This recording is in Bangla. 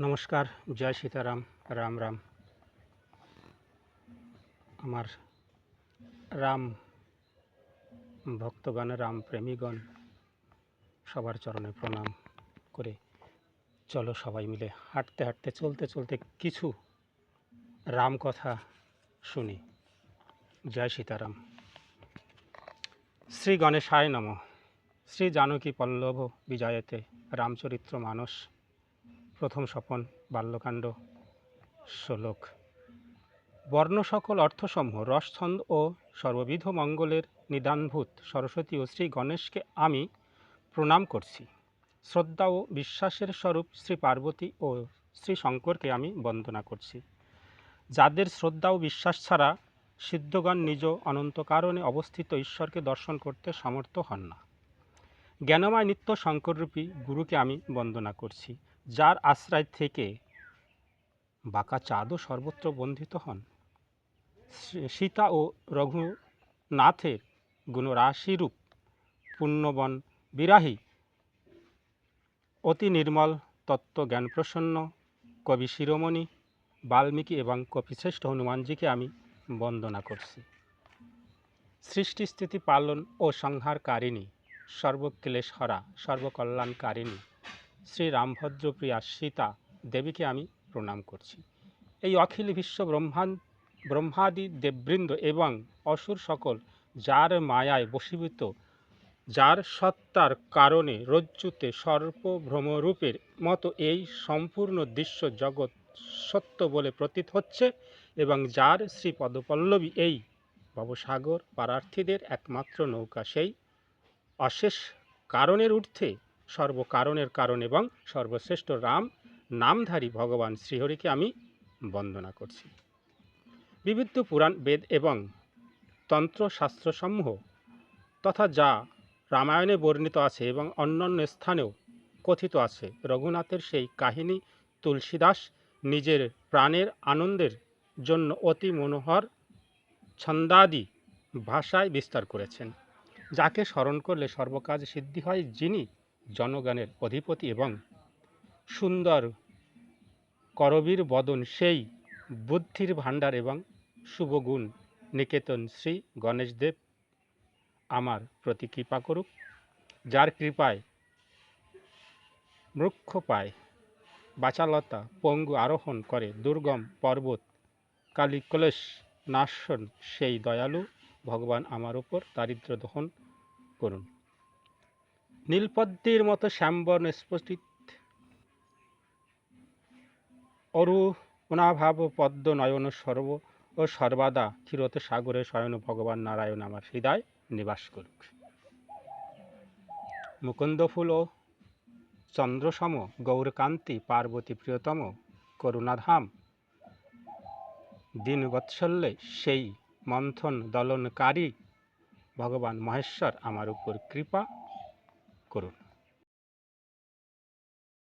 নমস্কার, জয় সীতারাম, রাম রাম। আমার রাম ভক্তগণ, রাম প্রেমীগণ, সবার চরণে প্রণাম করে চলো সবাই মিলে হাঁটতে হাঁটতে, চলতে চলতে কিছু রাম কথা শুনি। জয় সীতারাম। শ্রী গণেশায় নম। শ্রী জানকী পল্লব বিজয়তে রামচরিত্র মানস প্রথম স্বপন, বাল্যকাণ্ড, শ্লোক। বর্ণ সকল অর্থসমূহ রসছন্দ ও সর্ববিধ মঙ্গলের নিদানভূত সরস্বতী ও শ্রী গণেশকে আমি প্রণাম করছি। শ্রদ্ধা ও বিশ্বাসের স্বরূপ শ্রী পার্বতী ও শ্রী শঙ্করকে আমি বন্দনা করছি। যাদের শ্রদ্ধা ও বিশ্বাস ছাড়া সিদ্ধগণ নিজ অনন্ত কারণে অবস্থিত ঈশ্বরকে দর্শন করতে সমর্থ হন না। জ্ঞানময় নিত্য শঙ্কররূপী গুরুকে আমি বন্দনা করছি। যার আশ্রয় থেকে বাঁকা চাঁদও সর্বত্র বন্ধিত হন। সীতা ও রঘুনাথের গুণরাশিরূপ পুণ্যবন বিরাহী, অতি নির্মল তত্ত্ব জ্ঞানপ্রসন্ন কবি শিরোমণি, বাল্মীকি এবং কপিশ্রেষ্ঠ হনুমানজিকে আমি বন্দনা করছি। সৃষ্টি স্থিতি পালন ও সংহারকারিণী সর্বক্লেশ হরা সর্বকল্যাণকারিণী শ্রী রামভদ্রপ্রিয়া সীতা দেবীকে আমি প্রণাম করছি। এই অখিল বিশ্ব ব্রহ্মাণ ব্রহ্মাদি দেববৃন্দ এবং অসুর সকল যার মায়ায় বশীভূত, যার সত্তার কারণে রজ্জুতে সর্পভ্রমরূপের মতো এই সম্পূর্ণ দৃশ্য জগৎ সত্য বলে প্রতীত হচ্ছে এবং যার শ্রী পদপল্লবী এই ভবসাগর পারার্থীদের একমাত্র নৌকা সেই অশেষ কারণের ঊর্ধ্বে সর্বকারণের কারণ এবং সর্বশ্রেষ্ঠ রাম, নামধারী ভগবান শ্রীহরিকে আমি বন্দনা করছি। বিবিধ পুরাণ বেদ এবং তন্ত্রশাস্ত্রসমূহ তথা যা রামায়ণে বর্ণিত আছে এবং অন্যান্য স্থানেও কথিত আছে, রঘুনাথের সেই কাহিনী তুলসীদাস নিজের প্রাণের আনন্দের জন্য অতি মনোহর ছন্দাদি ভাষায় বিস্তার করেছেন। যাকে স্মরণ করলে সর্বকাজ সিদ্ধি হয় যিনি জনগণের অধিপতি এবং সুন্দর করবীর বদন সেই বুদ্ধির ভাণ্ডার এবং শুভগুণ নিকেতন শ্রী গণেশদেব আমার প্রতি কৃপা করুক, যার কৃপায় বৃক্ষ পায়, বাচালতা, পঙ্গু আরোহণ করে দুর্গম পর্বত কালিকলেশ নাশন সেই দয়ালু, ভগবান আমার উপর দারিদ্র দহন করুন। নীলপদ্মের মতো শ্যামবর্ণ স্ফটিত অরু অনাভাব পদ্ম নয়ন সর্ব ও সর্বাদা ক্ষীরত সাগরে শয়ন ভগবান নারায়ণ আমার হৃদয় নিবাস করুক। মুকুন্দ ফুল ও চন্দ্রসম গৌরকান্তি পার্বতী প্রিয়তম করুণাধাম। দিন বৎসল্যে সেই মন্থন দলনকারী ভগবান মহেশ্বর আমার উপর কৃপা করুন।